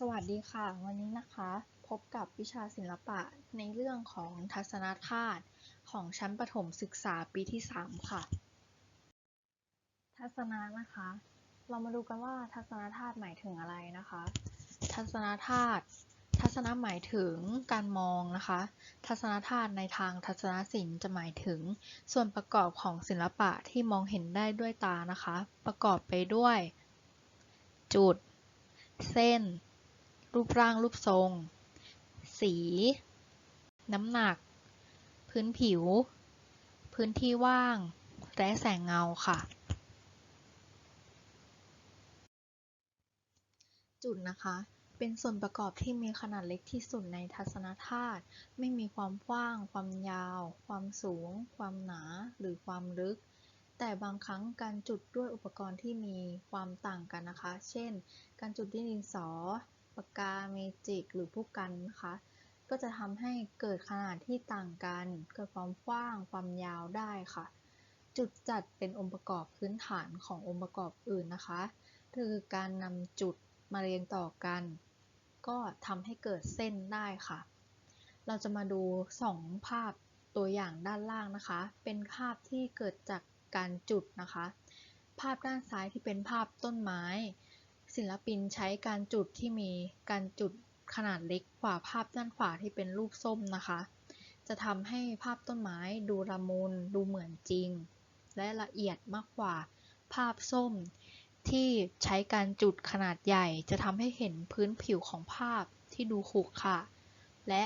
สวัสดีค่ะ วันนี้นะคะ พบกับวิชาศิลปะในเรื่องของทัศนธาตุของชั้นประถมศึกษาปีที่ 3 ค่ะ ทัศนะนะคะ เรามาดูกันว่าทัศนธาตุหมายถึงอะไรนะคะ ทัศนธาตุทัศนะหมายถึงการมองนะคะ ทัศนธาตุในทางทัศนศิลป์จะหมายถึง ส่วนประกอบของศิลปะที่มองเห็นได้ด้วยตานะคะ ประกอบไปด้วย จุด เส้น รูปร่างรูปทรง สี น้ำหนัก พื้นผิว พื้นที่ว่าง และแสงเงาค่ะ จุดนะคะเป็นส่วนประกอบที่มีขนาดเล็กที่สุดในทัศนธาตุ ไม่มีความกว้าง ความยาว ความสูง ความหนา หรือความลึก แต่บางครั้งการจุดด้วยอุปกรณ์ที่มีความต่างกันนะคะ เช่น การจุดด้วยดินสอ ปากกาเมจิกหรือผู้กันนะคะ ก็จะทำให้เกิดขนาดที่ต่างกัน เกิดความกว้างความยาวได้ค่ะ จุดจัดเป็นองค์ประกอบพื้นฐานขององค์ประกอบอื่นนะคะคือการนำจุดมาเรียงต่อกัน ก็ทำให้เกิดเส้นได้ค่ะ เราจะมาดู 2 ภาพตัวอย่างด้านล่างนะคะ เป็นภาพที่เกิดจากการจุดนะคะ ภาพด้านซ้ายที่เป็นภาพต้นไม้ ศิลปินใช้การจุดที่มีการจุดขนาดเล็กกว่าภาพด้านขวาที่เป็นรูปส้มนะคะ จะทำให้ภาพต้นไม้ดูละมุนดูเหมือนจริง และละเอียดมากกว่าภาพส้ม ที่ใช้การจุดขนาดใหญ่ จะทำให้เห็นพื้นผิวของภาพที่ดูขรุขระและ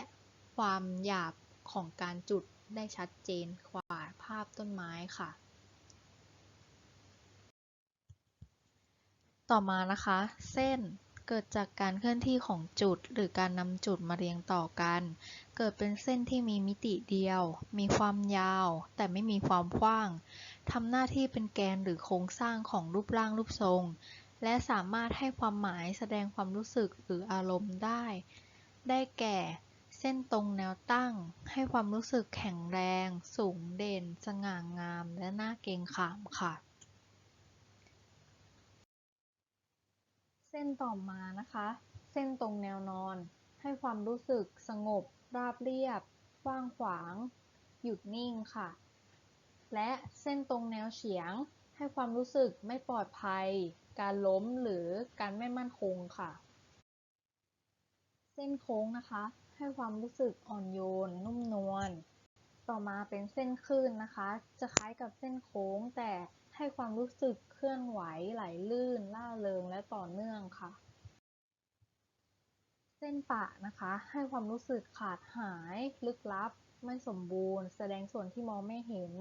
ความหยาบของการจุดได้ชัดเจนกว่าภาพต้นไม้ค่ะ ต่อมานะคะ เส้นเกิดจากการเคลื่อนที่ของจุด หรือการนำจุดมาเรียงต่อกัน เกิดเป็นเส้นที่มีมิติเดียว มีความยาว แต่ไม่มีความกว้างทำหน้าที่เป็นแกนหรือโครงสร้างของรูปร่างรูปทรง และสามารถให้ความหมายแสดงความรู้สึกหรืออารมณ์ได้ ได้แก่ เส้นตรงแนวตั้ง ให้ความรู้สึกแข็งแรง สูงเด่น สง่างาม และน่าเกรงขามค่ะ เส้นต่อมานะคะ เส้นตรงแนวนอน ให้ความรู้สึกสงบ ราบเรียบ กว้างขวาง หยุดนิ่งค่ะ และเส้นตรงแนวเฉียง ให้ความรู้สึกไม่ปลอดภัย การล้มหรือการไม่มั่นคงค่ะ เส้นโค้งนะคะ ให้ความรู้สึกอ่อนโยน นุ่มนวล ต่อมาเป็นเส้นคลื่นนะคะ จะคล้ายกับเส้นโค้งแต่ ให้ความรู้สึกเคลื่อนไหวไหลลื่น ล่าเริงและต่อเนื่องค่ะ เส้นปะนะคะ ให้ความรู้สึกขาดหาย ลึกลับ ไม่สมบูรณ์ แสดงส่วนที่มองไม่เห็น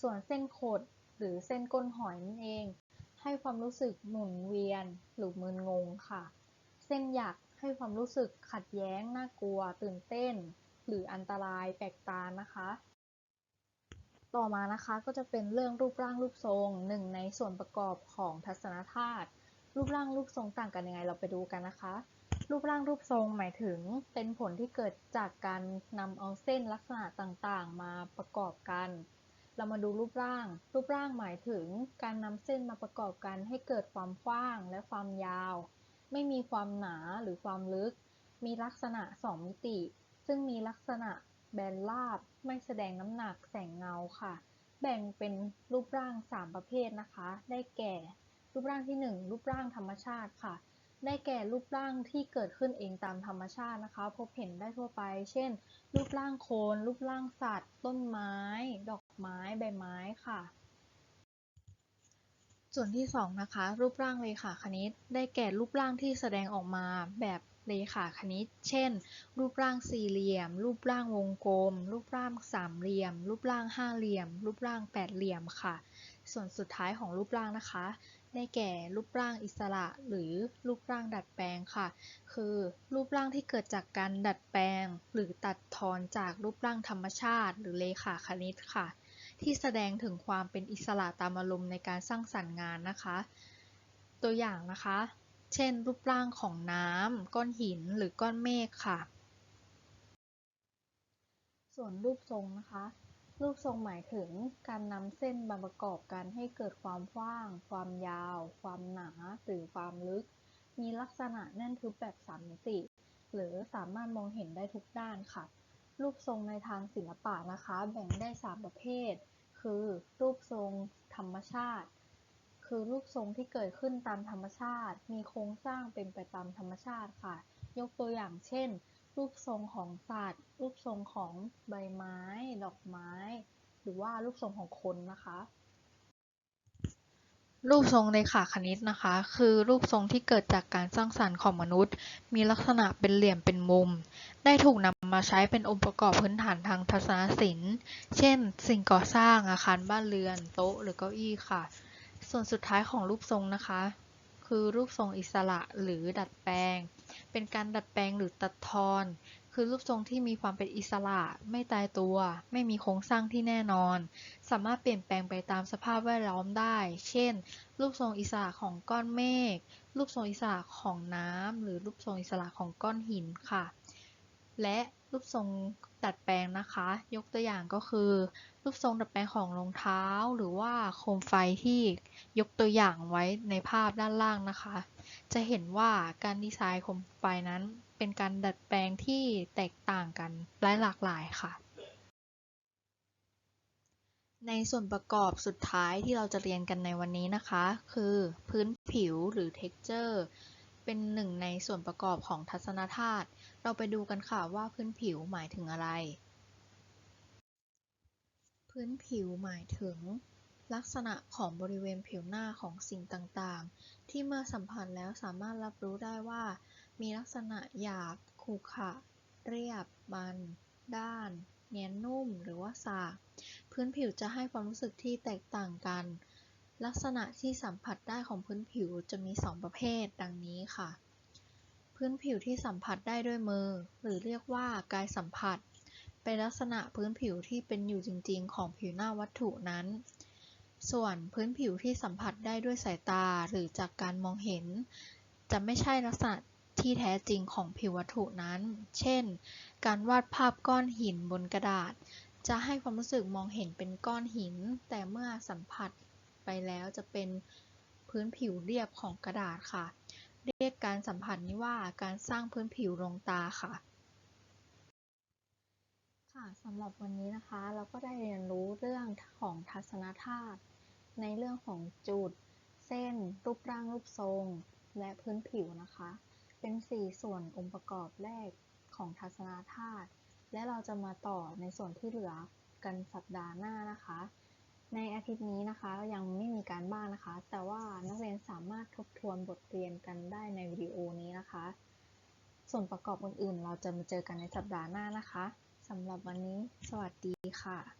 ส่วนเส้นขดหรือเส้นก้นหอยนั่นเอง ให้ความรู้สึกหมุนเวียนหรือมึนงงค่ะ เส้นหยักให้ความรู้สึกขัดแย้งน่ากลัว ตื่นเต้น หรืออันตรายแปลกตานะคะ ต่อมานะคะก็จะเป็นเรื่องรูปร่างรูปทรงหนึ่งในส่วนประกอบของทัศนธาตุรูปร่างรูปทรงต่างกันยังไงเราไปดูกันนะคะ รูปร่างรูปทรงหมายถึงเป็นผลที่เกิดจากการนำเอาเส้นลักษณะต่างๆ มาประกอบกัน เรามาดูรูปร่าง รูปร่างหมายถึงการนำเส้นมาประกอบกันให้เกิดความกว้างและความยาว ไม่มีความหนาหรือความลึก มีลักษณะ 2 มิติ ซึ่งมีลักษณะ แบนราบ ไม่แสดงน้ำหนักแสงเงาค่ะ แบ่งเป็นรูปร่าง 3 ประเภทนะคะ ได้แก่ รูปร่างที่ 1 รูปร่างธรรมชาติค่ะ ได้แก่รูปร่างที่เกิดขึ้นเองตามธรรมชาตินะคะ พบเห็นได้ทั่วไป เช่น รูปร่างโคน รูปร่างสัตว์ ต้นไม้ ดอกไม้ ใบไม้ค่ะ ส่วนที่2นะคะ รูปร่างเรขาคณิต ได้แก่รูปร่างที่แสดงออกมาแบบ เรขาคณิต เช่น รูปร่างสี่เหลี่ยม รูปร่างวงกลม รูปร่างสามเหลี่ยม รูปร่างห้าเหลี่ยม รูปร่างแปดเหลี่ยมค่ะ ส่วนสุดท้ายของรูปร่างนะคะ ได้แก่รูปร่างอิสระหรือรูปร่างดัดแปลงค่ะ คือรูปร่างที่เกิดจากการดัดแปลง หรือตัดทอนจากรูปร่างธรรมชาติ หรือเรขาคณิตค่ะ ที่แสดงถึงความเป็นอิสระตามอารมณ์ในการสร้างสรรค์งานนะคะ ตัวอย่างนะคะ เช่น รูปร่างของน้ำ ก้อนหิน หรือก้อนเมฆค่ะ ส่วนรูปทรงนะคะ รูปทรงหมายถึงการนำเส้นมาประกอบกันให้เกิดความกว้าง ความยาว ความหนา หรือความลึก มีลักษณะแน่นทึบแบบสามมิติ หรือสามารถมองเห็นได้ทุกด้านค่ะ รูปทรงในทางศิลปะนะคะ แบ่งได้ 3 ประเภท คือ รูปทรงธรรมชาติ คือรูปทรงที่เกิดขึ้นตามธรรมชาติ มีโครงสร้างเป็นไปตามธรรมชาติค่ะ ยกตัวอย่างเช่น รูปทรงของสัตว์ รูปทรงของใบไม้ ดอกไม้ หรือว่ารูปทรงของคนนะคะ รูปทรงเรขาคณิตนะคะ คือรูปทรงที่เกิดจากการสร้างสรรค์ของมนุษย์ มีลักษณะเป็นเหลี่ยมเป็นมุม ได้ถูกนำมาใช้เป็นองค์ประกอบพื้นฐานทางทัศนศิลป์ เช่น สิ่งก่อสร้างอาคารบ้านเรือน โต๊ะหรือเก้าอี้ค่ะ ส่วนสุดท้ายของรูปทรงนะคะ คือรูปทรงอิสระหรือดัดแปลง เป็นการดัดแปลงหรือตัดทอน คือรูปทรงที่มีความเป็นอิสระ ไม่ตายตัว ไม่มีโครงสร้างที่แน่นอน สามารถเปลี่ยนแปลงไปตามสภาพแวดล้อมได้ เช่น รูปทรงอิสระของก้อนเมฆ รูปทรงอิสระของน้ำหรือรูปทรงอิสระของก้อนหินค่ะ และรูปทรง ดัดแปลงนะคะ ยกตัวอย่างก็คือ รูปทรงดัดแปลงของรองเท้า หรือว่าโคมไฟที่ยกตัวอย่างไว้ในภาพด้านล่างนะคะ จะเห็นว่าการดีไซน์โคมไฟนั้น เป็นการดัดแปลงที่แตกต่างกันและหลากหลายค่ะ ในส่วนประกอบสุดท้ายที่เราจะเรียนกันในวันนี้นะคะ คือพื้นผิวหรือ texture เป็นหนึ่งในส่วนประกอบของทัศนธาตุ เราไปดูกันค่ะว่าพื้นผิวหมายถึงอะไร พื้นผิวหมายถึง ลักษณะของบริเวณผิวหน้าของสิ่งต่างๆ ที่เมื่อสัมผัสแล้วสามารถรับรู้ได้ว่า มีลักษณะหยาบขรุขระเรียบ มัน ด้าน เนียนนุ่ม หรือว่าสาก พื้นผิวจะให้ความรู้สึกที่แตกต่างกัน ลักษณะที่สัมผัสได้ของพื้นผิวจะมี 2 ประเภท ดังนี้ค่ะ พื้นผิวที่สัมผัสได้ด้วยมือ หรือเรียกว่ากายสัมผัส เป็นลักษณะพื้นผิวที่เป็นอยู่จริง ๆ ของผิวหน้าวัตถุนั้น ส่วนพื้นผิวที่สัมผัสได้ด้วยสายตาหรือจากการมองเห็น จะไม่ใช่ลักษณะที่แท้จริงของผิววัตถุนั้น เช่น การวาดภาพก้อนหินบนกระดาษ จะให้ความรู้สึกมองเห็นเป็นก้อนหิน แต่เมื่อสัมผัส ไปแล้วจะเป็นพื้นผิวเรียบของกระดาษค่ะ เรียกการสัมผัสนี้ว่าการสร้างพื้นผิวลงตาค่ะ ค่ะสำหรับวันนี้นะคะ เราก็ได้เรียนรู้เรื่องของทัศนธาตุในเรื่องของจุด เส้น รูปร่างรูปทรง และพื้นผิวนะคะ เป็น 4 ส่วนองค์ประกอบแรกของทัศนธาตุและเราจะมาต่อในส่วนที่เหลือกันสัปดาห์หน้านะคะ ในอาทิตย์นี้นะคะยังไม่มีการบ้านนะคะ แต่ว่านักเรียนสามารถทบทวนบทเรียนกันได้ในวิดีโอนี้นะคะ ส่วนประกอบอื่นๆ เราจะมาเจอกันในสัปดาห์หน้านะคะสำหรับวันนี้ สวัสดีค่ะ